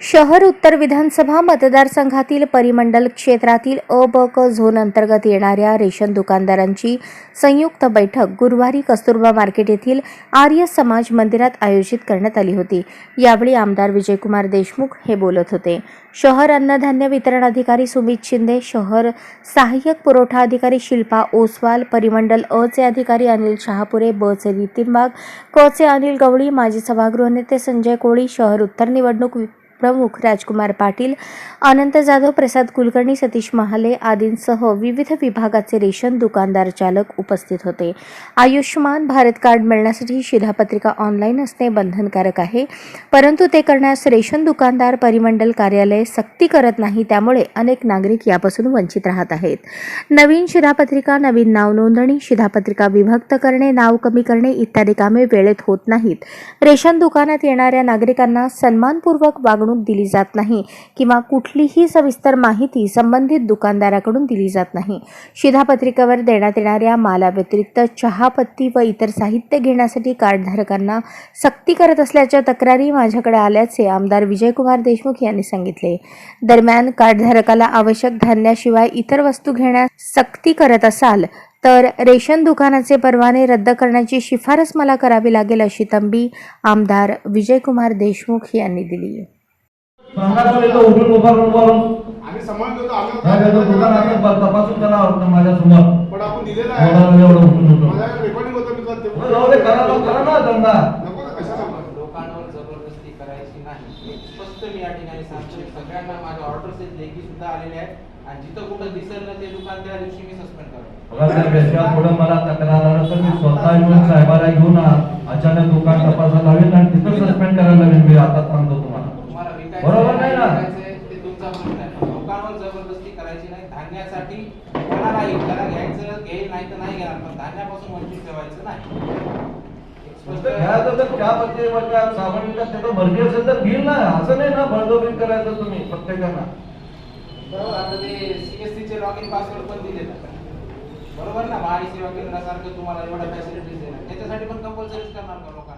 शहर उत्तर विधानसभा मतदारसंघातील परिमंडल क्षेत्रातील अ ब क झोन अंतर्गत येणाऱ्या रेशन दुकानदारांची संयुक्त बैठक गुरुवारी कस्तुरबा मार्केट येथील आर्य समाज मंदिरात आयोजित करण्यात आली होती. यावेळी आमदार विजयकुमार देशमुख हे बोलत होते. शहर अन्नधान्य वितरण अधिकारी सुमित शिंदे शहर सहाय्यक पुरवठा अधिकारी शिल्पा ओसवाल परिमंडल अ चे अधिकारी अनिल शहापुरे ब चे नितीन वाघ क चे अनिल गवळी माजी सभागृह नेते संजय कोळी शहर उत्तर निवडणूक प्रमुख राजकुमार पाटील अनंत जाधव प्रसाद कुलकर्णी सतीश महाले आदींसह विविध विभागाचे रेशन दुकानदार चालक उपस्थित होते. आयुष्यमान भारत कार्ड मिळण्यासाठी शिधापत्रिका ऑनलाईन असणे बंधनकारक आहे. परंतु ते करण्यास रेशन दुकानदार परिमंडल कार्यालय सक्ती करत नाही त्यामुळे अनेक नागरिक यापासून वंचित राहत आहेत. नवीन शिधापत्रिका नवीन नाव नोंदणी शिधापत्रिका विभक्त करणे नाव कमी करणे इत्यादी कामे वेळेत होत नाहीत. रेशन दुकानात येणाऱ्या नागरिकांना सन्मानपूर्वक वागणूक दिली जात नाही किंवा कुठलीही सविस्तर माहिती संबंधित दुकानदाराकडून दिली जात नाही. शिधापत्रिकेवर देण्यात येणाऱ्या मालाव्यतिरिक्त चहापत्ती व इतर साहित्य घेण्यासाठी कार्डधारकांना सक्ती करत असल्याच्या तक्रारी माझ्याकडे आल्याचे आमदार विजयकुमार देशमुख यांनी सांगितले. दरम्यान कार्डधारकाला आवश्यक धान्याशिवाय इतर वस्तू घेण्यास सक्ती करत असाल तर रेशन दुकानाचे परवाने रद्द करण्याची शिफारस मला करावी लागेल अशी तंबी आमदार विजयकुमार देशमुख यांनी दिली. उठून उभा राहून उभा राहून आम्ही समान देतो काय तपासून त्याला आवडतं माझ्यासमोर. पण आपण दिलेलं आहे. एवढं उठून उठून माझ्याकडे रेकॉर्डिंग होतं मी तुला ते- जाऊ दे करा ना धंदा. नको ना कशाला? मग? लोकांवर जबरदस्ती करायची नाही. हे स्पष्ट मी या ठिकाणी सांगतो. सगळ्यांना माझ्या ऑर्डर्स लेखी सुद्धा आलेले आहेत. आणि जिथं कुठं दिसेल ना ते दुकान त्या दिवशी मी सस्पेंड करतो. बघा साहेब याच्यापुढे मला तक्रार आलं तर मी स्वतः येऊन साहेबाला घेऊन आ- अचानक दुकान तपासायला लावेन आणि तिथं सस्पेंड करायला मी आता सांगतो तुम्हाला तुम्हाला विकायचं बरोबर नाही ना? विकायचंय ते तुमचा प्रश्न आहे लोकांवर जबरदस्ती करायची नाही धान्यासाठी कोणालाही त्याला घ्यायचं घेईल नाही तर नाही घेणार पण धान्यापासून वंचित ठेवायचं नाही. तर असेल घेईल ना. असं नाही ना बळजबरी करायचं तुम्ही प्रत्येकांना बरोबर आता ते सीएससी चे लॉग इन पासवर्ड पण दिले बरोबर ना महाई सेवा केंद्रासारखं तुम्हाला एवढ्या फॅसिलिटीज देणार. त्याच्यासाठी पण कंपल्सरीच करणार का लोक